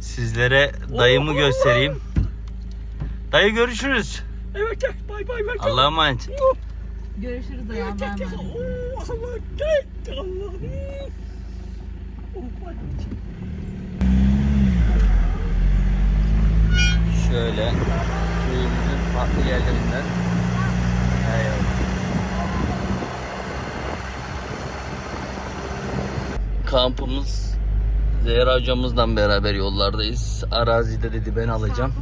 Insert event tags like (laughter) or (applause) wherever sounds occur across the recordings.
Sizlere dayımı göstereyim. Dayı görüşürüz. Evet bay bay. Allah'a emanet. Görüşürüz ayağım Gel gel. ben. Oo Allah gel. Allah. Oh. Şöyle köyümüzün farklı yerlerinden. Kampımız Zehra hocamızla beraber yollardayız. Arazide dedi ben alacağım.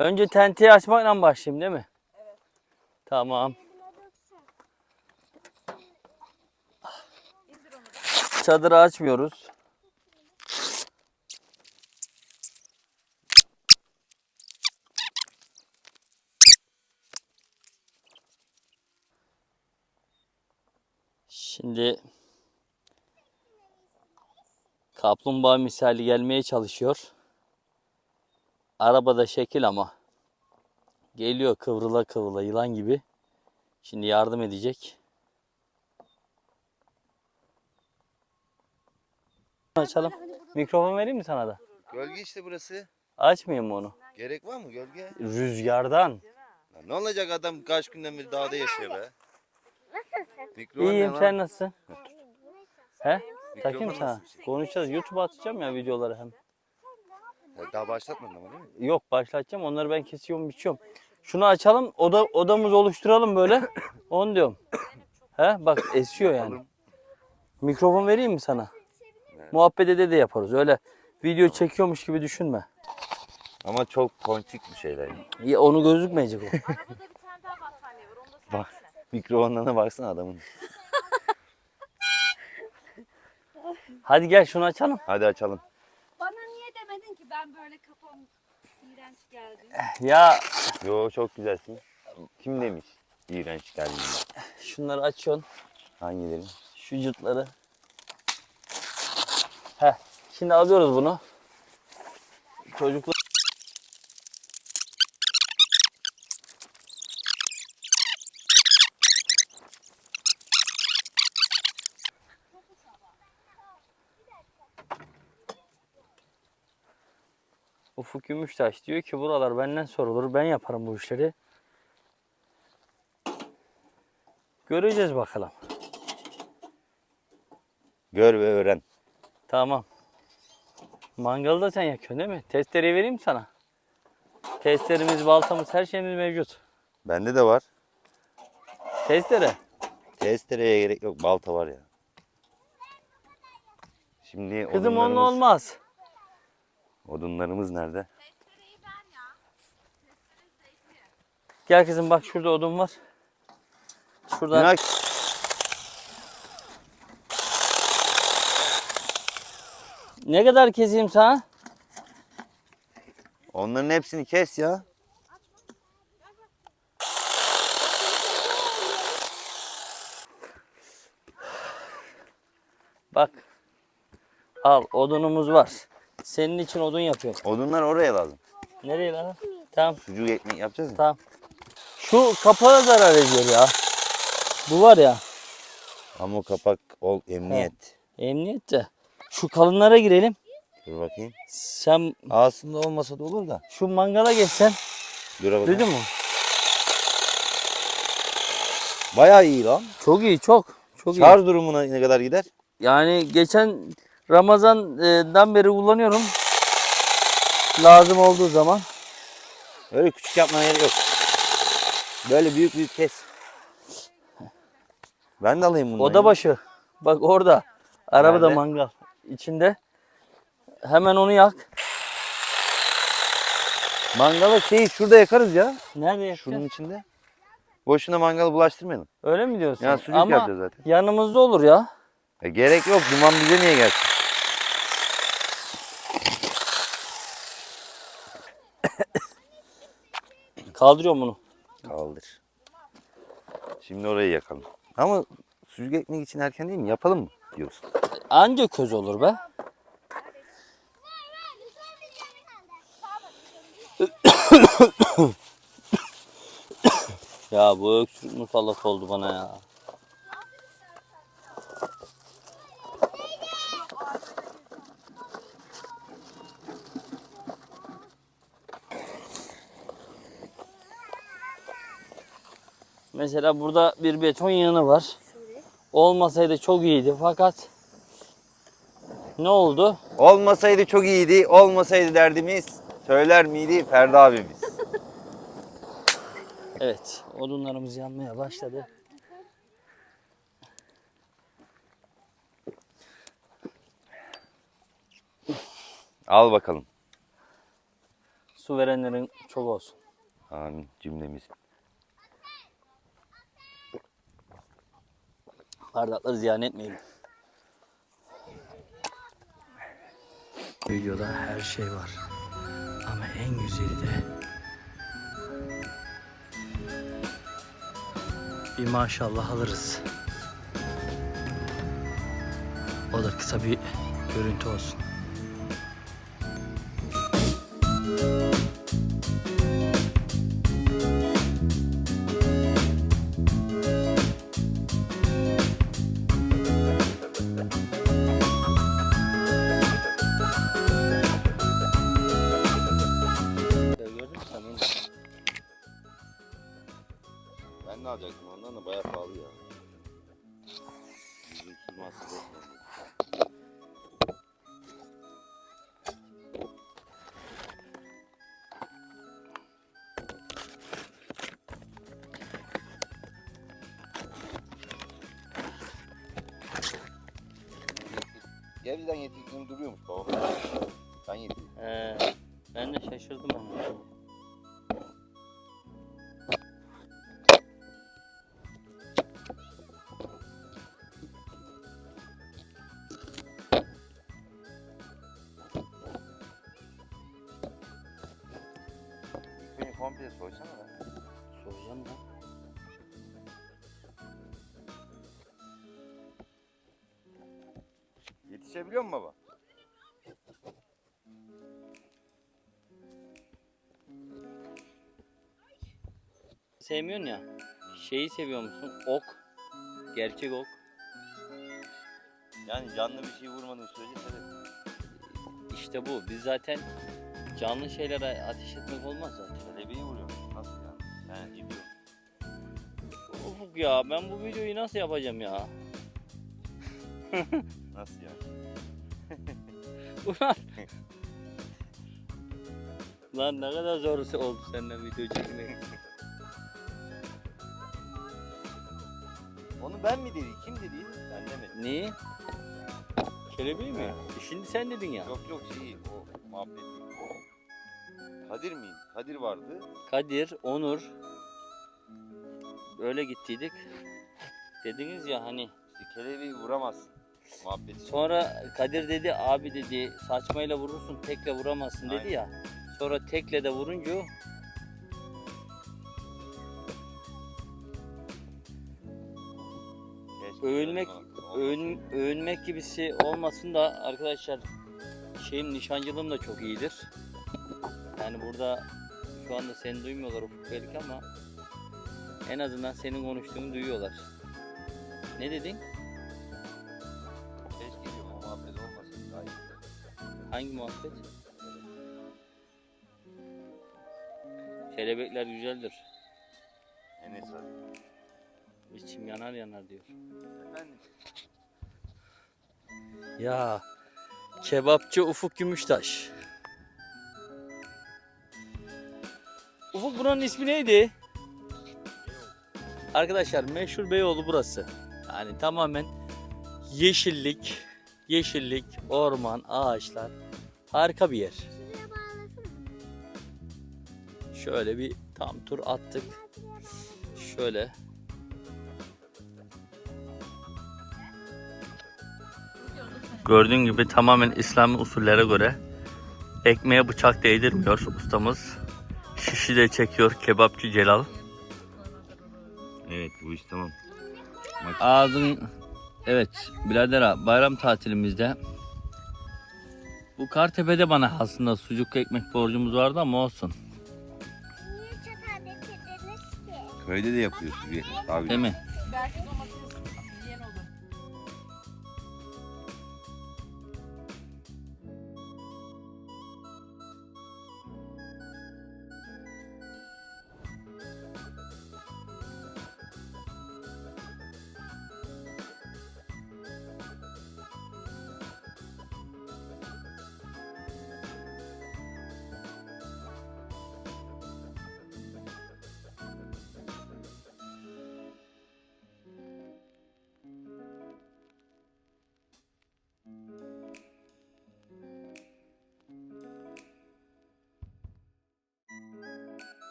Önce tenteyi açmakla başlayayım değil mi? Evet. Tamam. Çadırı açmıyoruz. Şimdi kaplumbağa misali gelmeye çalışıyor. Arabada şekil ama geliyor kıvrıla kıvrıla yılan gibi. Şimdi yardım edecek. Açalım. Mikrofon vereyim mi sana da? Gölge işte burası. Açmayayım mı onu? Gerek var mı gölge? Rüzgardan. Lan ne olacak adam kaç günden beri dağda yaşıyor be. Mikrofon İyiyim ne lan? sen nasılsın? He? Mikrofon Takayım sana. nasıl bir şey? Konuşacağız. YouTube'a atacağım ya videoları hem. Ya Daha başlatmadın ama değil mi? Yok başlatacağım. Onları ben kesiyorum, biçiyorum. Şunu açalım. Oda odamızı oluşturalım böyle. (coughs) Onu diyorum. He? Bak esiyor yani. Mikrofon vereyim mi sana? Muhabbet ede de yaparız. Öyle video çekiyormuş gibi düşünme. Ama çok ponçik bir şeyler. ya. Ya onu gözükmeyecek o. Arabada bir tane daha battaniye var. Onu da Bak mikrofonlarına baksana adamın. Hadi gel şunu açalım. Hadi açalım. Bana niye demedin ki ben böyle kafam iğrenç geldi. Ya Yo çok güzelsin. Kim demiş? İğrenç geldin. şunları açıyorsun. Hangileri? Şu cırtları. Heh. Şimdi alıyoruz bunu. Çocuklar Ufuk Gümüştaş diyor ki buralar benden sorulur. Ben yaparım bu işleri. Göreceğiz bakalım. Gör ve öğren. Tamam. Mangalı da sen yakıyorsun değil mi? Testereyi vereyim mi sana? Testeremiz, baltamız, her şeyimiz mevcut. Bende de var. Testere. Testereye gerek yok. Balta var ya. Şimdi Kızım onunla odunlarımız, olmaz. Odunlarımız nerede? Gel kızım bak şurada odun var. Şuradan Günay, ne kadar keseyim sana? onların hepsini kes ya. Bak. Al odunumuz var. Senin için odun yapıyorum. Odunlar oraya lazım. Nereye lan? Tamam Sucuk ekmek yapacağız mı? tamam. Şu kapağa zarar ediyor ya. Bu var ya. Ama o kapak ol emniyet. Emniyet de. Şu kalınlara girelim. Dur bakayım. Sen Aslında olmasa da olur da. şu mangala geçsen. Dur bakayım. Duydun mu? Bayağı iyi lan. Çok iyi çok. Çok iyi. Şarj durumuna ne kadar gider? Yani geçen Ramazan'dan beri kullanıyorum. Lazım olduğu zaman. Öyle küçük yapmana gerek yok. Böyle büyük büyük kes. Ben de alayım bunu. Oda başı. Bak orada. Arabada Nerede? mangal. İçinde. Hemen onu yak. Mangalı şey şurada yakarız ya. Nerede yakacağız? Şunun içinde. Boşuna mangalı bulaştırmayalım. Öyle mi diyorsun? Ya sucuk Ama yapacağız zaten. yanımızda olur ya. E, gerek yok. Duman bize niye gelsin? Kaldırıyorum bunu. Kaldır. Şimdi orayı yakalım. Ama sucuk ekmek için erken değil mi? Yapalım mı diyorsun? Anca köz olur be. (coughs) ya bu öksürük musallat oldu bana ya. Mesela burada bir beton yığını var. Olmasaydı çok iyiydi fakat ne oldu? Olmasaydı çok iyiydi. Olmasaydı derdimiz. Söyler miydi Ferdi abimiz? (laughs) Evet, odunlarımız yanmaya başladı. Al bakalım. Su verenlerin çok olsun. Amin cümlemiz. Bardakları ziyan etmeyelim. Videoda her şey var. Ama en güzeli de bir maşallah alırız. O da kısa bir görüntü olsun. Gebze'den getirdiğim duruyormuş baba. Ben getirdim. Ee, ben de şaşırdım ama. Beni komple soysana da. Soracağım da. Yetişebiliyor mu baba? Sevmiyorsun ya. Şeyi seviyor musun? Ok. Gerçek ok. Yani canlı bir şey vurmadığın sürece severim. İşte bu. Biz zaten canlı şeylere ateş etmek olmaz zaten. Kelebeği vuruyorum. Nasıl yani? He gidiyor. Ufuk ya ben bu videoyu nasıl yapacağım ya? Nasıl yani? (laughs) Ulan. Lan ne kadar zor oldu senden video çekmek. Onu ben mi dedi? Kim dedi? Ben demedim. Neyi? Kelebeği mi? E şimdi sen dedin ya. Yok yok şey o muhabbet. Kadir miyim? Kadir vardı. Kadir, Onur. Böyle gittiydik. Dediniz ya hani. İşte kelebeği vuramazsın. Muhabbet. Sonra Kadir dedi abi dedi saçmayla vurursun tekle vuramazsın dedi Aynen. ya. Sonra tekle de vurunca Keşke övünmek olmasa. övün, övünmek gibisi olmasın da arkadaşlar şeyim nişancılığım da çok iyidir. Yani burada şu anda seni duymuyorlar ufuk belki ama en azından senin konuştuğunu duyuyorlar. Ne dedin? Hangi muhabbet? Kelebekler güzeldir. Enes abi. İçim yanar yanar diyor. Efendim? Ya kebapçı Ufuk Gümüştaş. Ufuk buranın ismi neydi? Arkadaşlar meşhur Beyoğlu burası. Yani tamamen yeşillik, yeşillik, orman, ağaçlar. Harika bir yer. Şöyle bir tam tur attık. Şöyle. Gördüğün gibi tamamen İslami usullere göre ekmeğe bıçak değdirmiyor ustamız. Şişi de çekiyor kebapçı Celal. Evet bu iş tamam. Ağzın evet birader abi bayram tatilimizde bu Kartepe'de bana aslında sucuk ekmek borcumuz vardı ama olsun. Niye çatal getirdiniz ki? Köyde de yapıyor sucuk ekmek abi. Değil mi? Belki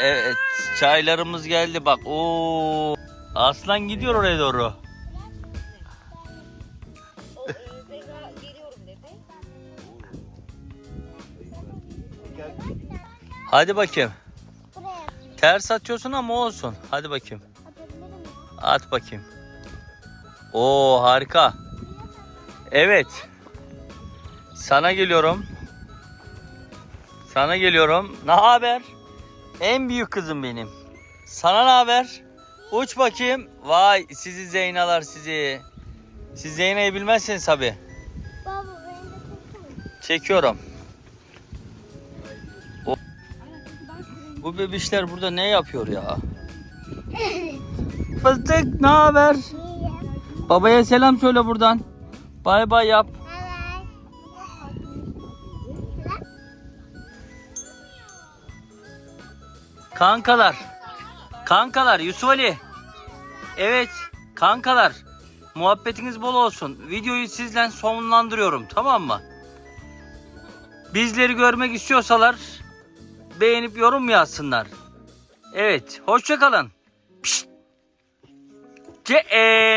Evet çaylarımız geldi bak. Oo Aslan gidiyor oraya doğru. Hadi bakayım. Ters atıyorsun ama olsun. Hadi bakayım. At bakayım. Oo harika. Evet. Sana geliyorum. Sana geliyorum. Ne haber? En büyük kızım benim. Sana ne haber? Uç bakayım. Vay sizi Zeynalar sizi. Siz Zeyna'yı bilmezsiniz tabi. Baba beni de tutsana. Çekiyorum. O- Bu bebişler burada ne yapıyor ya? Fıstık ne haber? Babaya selam söyle buradan. Bay bay yap. Kankalar. Kankalar Yusuf Ali. Evet kankalar. Muhabbetiniz bol olsun. Videoyu sizden sonlandırıyorum tamam mı? Bizleri görmek istiyorsalar beğenip yorum yazsınlar. Evet hoşça kalın. Pişt. Ce bay.